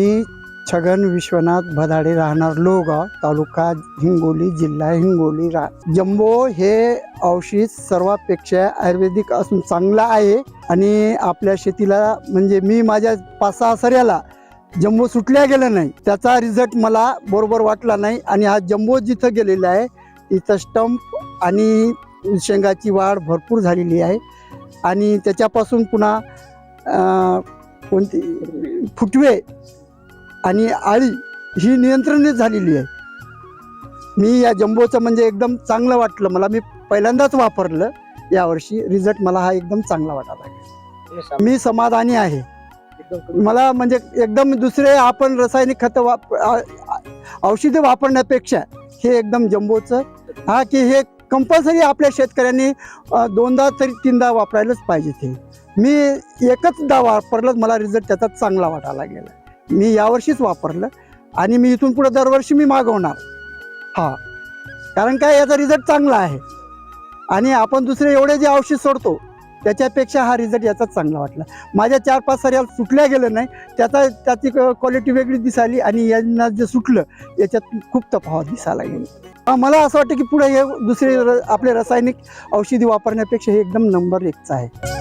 मी छगन विश्वनाथ भदाडे राहणार लोगाव तालुका हिंगोली जिल्हा हिंगोली रा जम्बो हे औषध सर्वापेक्षा आयुर्वेदिक असून चांगला आहे. आणि आपल्या शेतीला म्हणजे मी माझ्या पाच सहा सऱ्याला जम्बो सुटल्या गेलं नाही. त्याचा रिझल्ट मला बरोबर वाटला नाही. आणि हा जम्बो जिथं गेलेला आहे तिथं स्टंप आणि शेंगाची वाढ भरपूर झालेली आहे. आणि त्याच्यापासून पुन्हा कोणती फुटवे आणि आळी ही नियंत्रणच झालेली आहे. मी या जम्बोचं म्हणजे एकदम चांगलं वाटलं. मला मी पहिल्यांदाच वापरलं. यावर्षी रिझल्ट मला हा एकदम चांगला वाटायला मी समाधानी आहे. मला म्हणजे एकदम दुसरे आपण रासायनिक खतं वाप औषधे वापरण्यापेक्षा हे एकदम जम्बोचं. हा की हे कंपल्सरी आपल्या शेतकऱ्यांनी दोनदा तरी तीनदा वापरायलाच पाहिजे ते. मी एकचदा वापरलं मला रिझल्ट त्याचा चांगला वाटायला गेला मी यावर्षीच वापरलं आणि मी इथून पुढे दरवर्षी मी मागवणार. हा. कारण काय याचा रिझल्ट चांगला आहे. आणि आपण दुसरे एवढे जे औषध सोडतो त्याच्यापेक्षा हा रिझल्ट याचा चांगला वाटला. माझ्या चार पाच सऱ्या सुटल्या गेलं नाही त्याचा त्याची क्वालिटी वेगळी दिसाली आणि यांना जे सुटलं याच्यात खूप तफावत दिसायला गेली मला असं वाटतं की पुढे हे दुसरे र- आपले रासायनिक औषधी वापरण्यापेक्षा हे एकदम नंबर एकचं आहे.